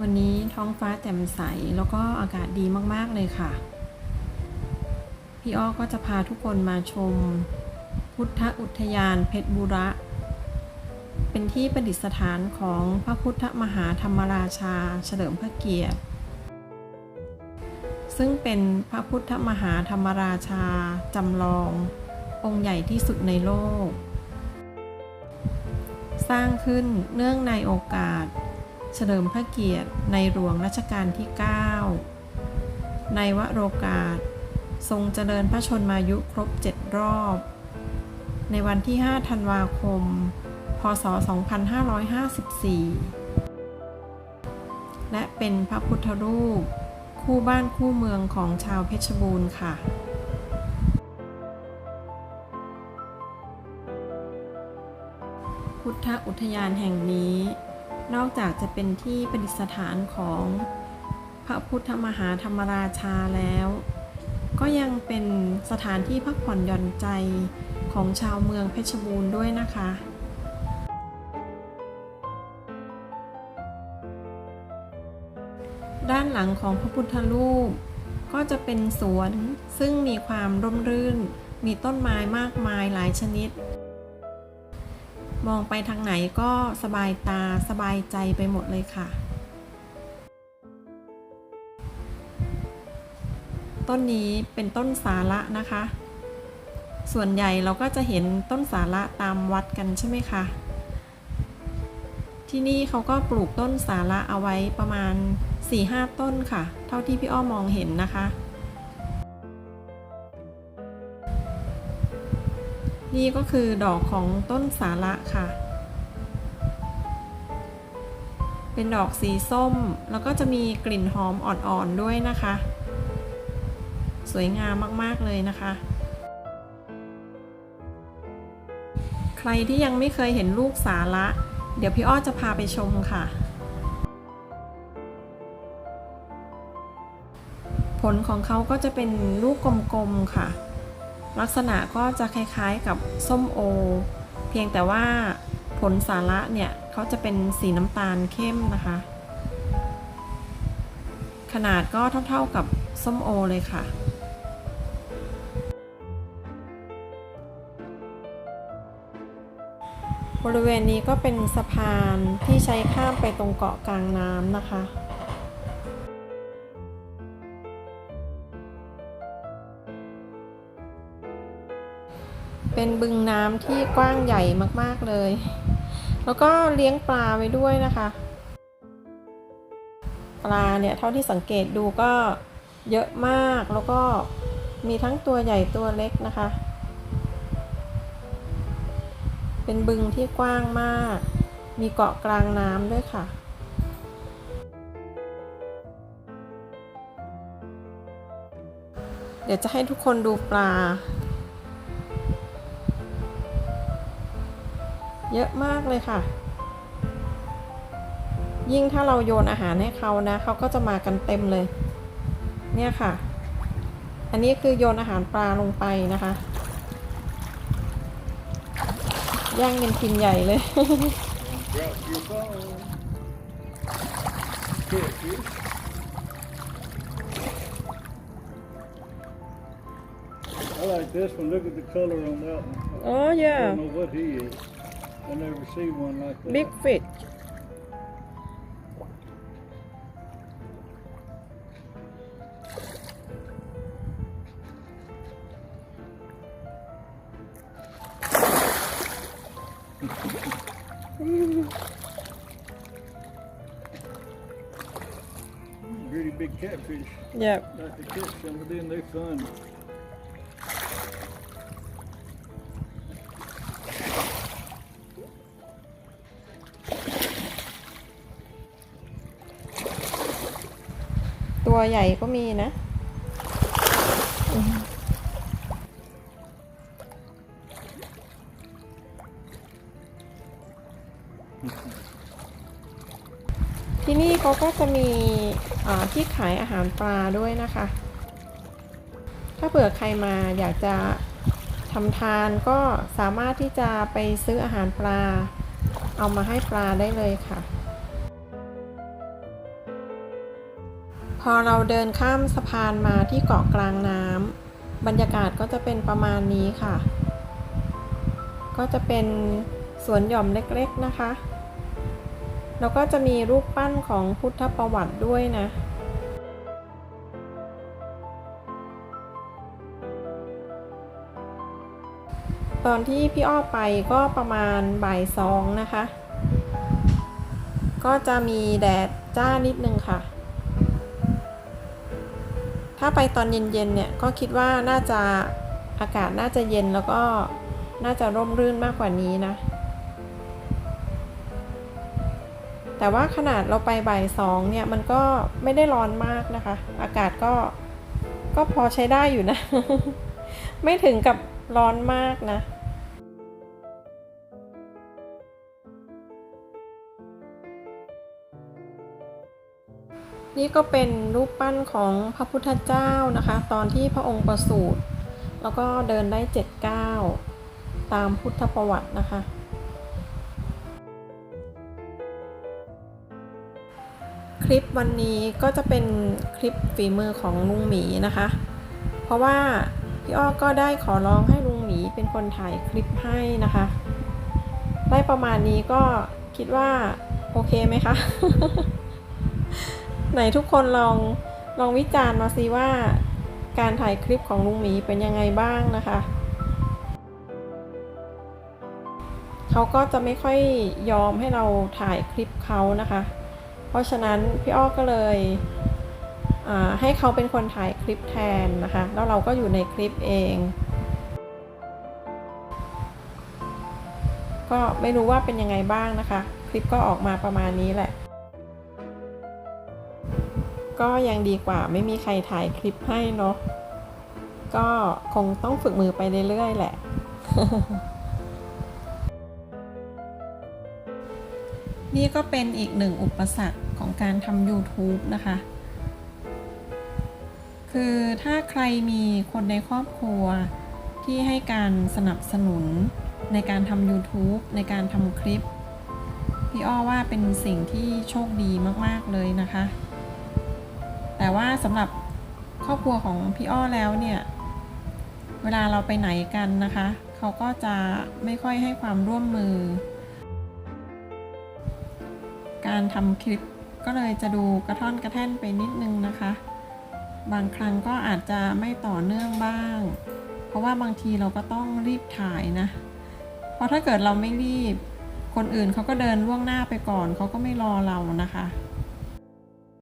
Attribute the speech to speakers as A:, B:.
A: วันนี้ท้องฟ้าแจ่มใสแล้วก็อากาศดีมากๆเลยค่ะ พี่อ้อก็จะพาทุกคนมาชม พุทธอุทยานเพชรบุระ เป็นที่ประดิษฐานของพระพุทธมหาธรรมราชาเฉลิมพระเกียรติ ซึ่งเป็นพระพุทธมหาธรรมราชาจำลอง องค์ใหญ่ที่สุดในโลก สร้างขึ้นเนื่องในโอกาส เฉลิมพระเกียรติในหลวงรัชกาลที่ 9 ในวโรกาส ทรงเจริญพระชนมายุครบ 7 รอบ ในวันที่ 5 ธันวาคม พศ 2554 และเป็นพระพุทธรูป คู่บ้านคู่เมืองของชาวเพชรบูรณ์ค่ะพุทธอุทยานแห่งนี้ นอกจากจะเป็นที่ประดิษฐานของพระพุทธมหาธรรมราชาแล้ว ก็ยังเป็นสถานที่พักผ่อนหย่อนใจของชาวเมืองเพชรบูรณ์ด้วยนะคะด้านหลังของพระพุทธรูป ก็จะเป็นสวนซึ่งมีความร่มรื่น มีต้นไม้มากมายหลายชนิด มองไปทางไหนก็สบายตาสบายใจไปหมดเลยค่ะ ต้นนี้เป็นต้นสาระนะคะ ส่วนใหญ่เราก็จะเห็นต้นสาระตามวัดกันใช่ไหมคะ ที่นี่เขาก็ปลูกต้นสาระเอาไว้ประมาณ 4-5 ต้นค่ะ เท่าที่พี่อ้อมองเห็นนะคะ นี่ก็คือดอกของต้นสาระค่ะ เป็นดอกสีส้มแล้วก็จะมีกลิ่นหอมอ่อนๆด้วยนะคะ สวยงามมากๆเลยนะคะ ใครที่ยังไม่เคยเห็นลูกสาระ เดี๋ยวพี่อ้อจะพาไปชมค่ะผลของเขาก็จะเป็นลูกกลมๆค่ะ ลักษณะก็จะคล้ายๆกับส้มโอ เพียงแต่ว่าผลสาระเนี่ยเขาจะเป็นสีน้ำตาลเข้มนะคะ ขนาดก็เท่าๆกับส้มโอเลยค่ะบริเวณนี้ก็เป็นสะพานที่ใช้ข้ามไปตรงเกาะกลางน้ำนะคะ เป็นบึงน้ำที่กว้างใหญ่มากๆเลย แล้วก็เลี้ยงปลาไว้ด้วยนะคะ ปลาเนี่ยเท่าที่สังเกตดูก็เยอะมากแล้วก็มีทั้งตัวใหญ่ตัวเล็กนะคะ เป็นบึงที่กว้างมาก มีเกาะกลางน้ำด้วยค่ะเดี๋ยวจะให้ทุกคนดูปลา เยอะมากเลยค่ะ ยิ่งถ้าเราโยนอาหารให้เขานะเขาก็จะมากันเต็มเลย เนี่ยค่ะ อันนี้คือโยนอาหารปลาลงไปนะคะย่างกันกินใหญ่เลย
B: Drop your phone. Here, you. I like this one. Look at the color on that one.
A: oh
B: I
A: yeah
B: don't know what he is. I never see one like that.
A: big fish
B: Really big catfish.
A: yeah
B: Like to catch some of them. They're fun.
A: ตัวใหญ่ก็มีนะ ที่นี่เขาก็จะมีที่ขายอาหารปลาด้วยนะคะ ถ้าเผื่อใครมาอยากจะทำทานก็สามารถที่จะไปซื้ออาหารปลา เอามาให้ปลาได้เลยค่ะ พอเราเดินข้ามสะพานมาที่เกาะกลางน้ำบรรยากาศก็จะเป็นประมาณนี้ค่ะ ก็จะเป็นสวนหย่อมเล็กๆนะคะ แล้วก็จะมีรูปปั้นของพุทธประวัติด้วยนะตอนที่พี่อ้อไปก็ประมาณบ่ายสองนะคะ ก็จะมีแดดจ้านิดนึงค่ะ ถ้าไปตอนเย็นๆเนี่ยก็คิดว่าน่าจะอากาศน่าจะเย็นแล้วก็น่าจะร่มรื่นมากกว่านี้นะ แต่ว่าขนาดเราไปบ่ายสองเนี่ยมันก็ไม่ได้ร้อนมากนะคะ อากาศก็ก็พอใช้ได้อยู่นะ ไม่ถึงกับร้อนมากนะ นี่ก็เป็นรูปปั้นของพระพุทธเจ้านะคะ ตอนที่พระองค์ประสูติแล้วก็เดินได้เจ็ดเก้าตามพุทธประวัตินะคะ คลิปวันนี้ก็จะเป็นคลิปฝีมือของลุงหมีนะคะ เพราะว่าพี่อ้อก็ได้ขอร้องให้ลุงหมีเป็นคนถ่ายคลิปให้นะคะ ได้ประมาณนี้ก็คิดว่าโอเคไหมคะ ไหนทุกคนลองลองวิจารณ์มาสิว่า การถ่ายคลิปของลุงหมีเป็นยังไงบ้างนะคะเขาก็จะไม่ค่อยยอมให้เราถ่ายคลิปเขานะคะ เพราะฉะนั้นพี่อ้อก็เลยให้เขาเป็นคนถ่ายคลิปแทนนะคะ แล้วเราก็อยู่ในคลิปเอง ก็ไม่รู้ว่าเป็นยังไงบ้างนะคะ คลิปก็ออกมาประมาณนี้แหละ ก็ยังดีกว่าไม่มีใครถ่ายคลิปให้เนาะก็คงต้องฝึกมือไปเรื่อยๆแหละ นี่ก็เป็นอีกหนึ่งอุปสรรคของการทำ YouTube นะคะ คือถ้าใครมีคนในครอบครัวที่ให้การสนับสนุนในการทำ YouTube ในการทำคลิป พี่อ้อว่าเป็นสิ่งที่โชคดีมาก ๆ เลยนะคะ แต่ว่าสำหรับครอบครัวของพี่อ้อแล้วเนี่ย เวลาเราไปไหนกันนะคะ เขาก็จะไม่ค่อยให้ความร่วมมือ การทำคลิปก็เลยจะดูกระท่อนกระแท่นไปนิดนึงนะคะ บางครั้งก็อาจจะไม่ต่อเนื่องบ้าง เพราะว่าบางทีเราก็ต้องรีบถ่ายนะ เพราะถ้าเกิดเราไม่รีบ คนอื่นเขาก็เดินล่วงหน้าไปก่อน เขาก็ไม่รอเรานะคะ